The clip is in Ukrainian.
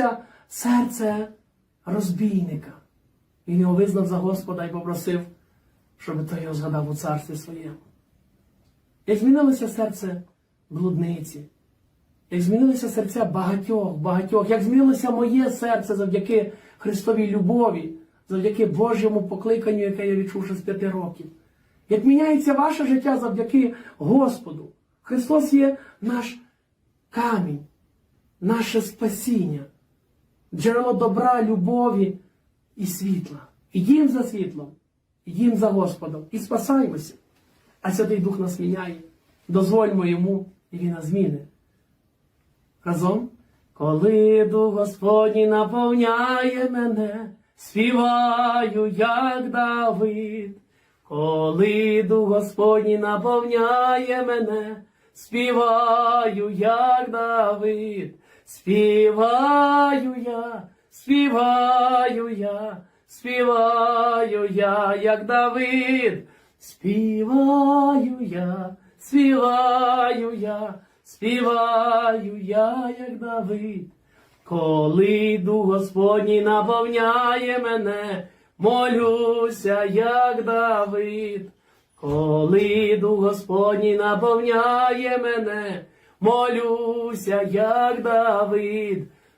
змінилося серце розбійника. Він його визнав за Господа і попросив, щоб той його згадав у царстві своєму. Як змінилося серце блудниці, як змінилися серця багатьох, багатьох, як змінилося моє серце завдяки Христовій любові, завдяки Божому покликанню, яке я відчув ще з п'яти років. Як міняється ваше життя завдяки Господу. Христос є наш камінь, наше спасіння, джерело добра, любові і світла. Ідім за світлом, ідім за Господом і спасаємося. А Святий Дух нас міняє. Дозвольмо йому, і він нас змінить. Разом. Коли Дух Господній наповняє мене, співаю, як Давид. Коли Дух Господній наповняє мене, співаю, як Давид. Співаю я, співаю я, співаю я, як Давид. Співаю я, співаю я, співаю я, як Давид. Коли Дух Господній наповняє мене, молюся, як Давид. Коли Дух Господній наповняє мене, молюся, як Давид.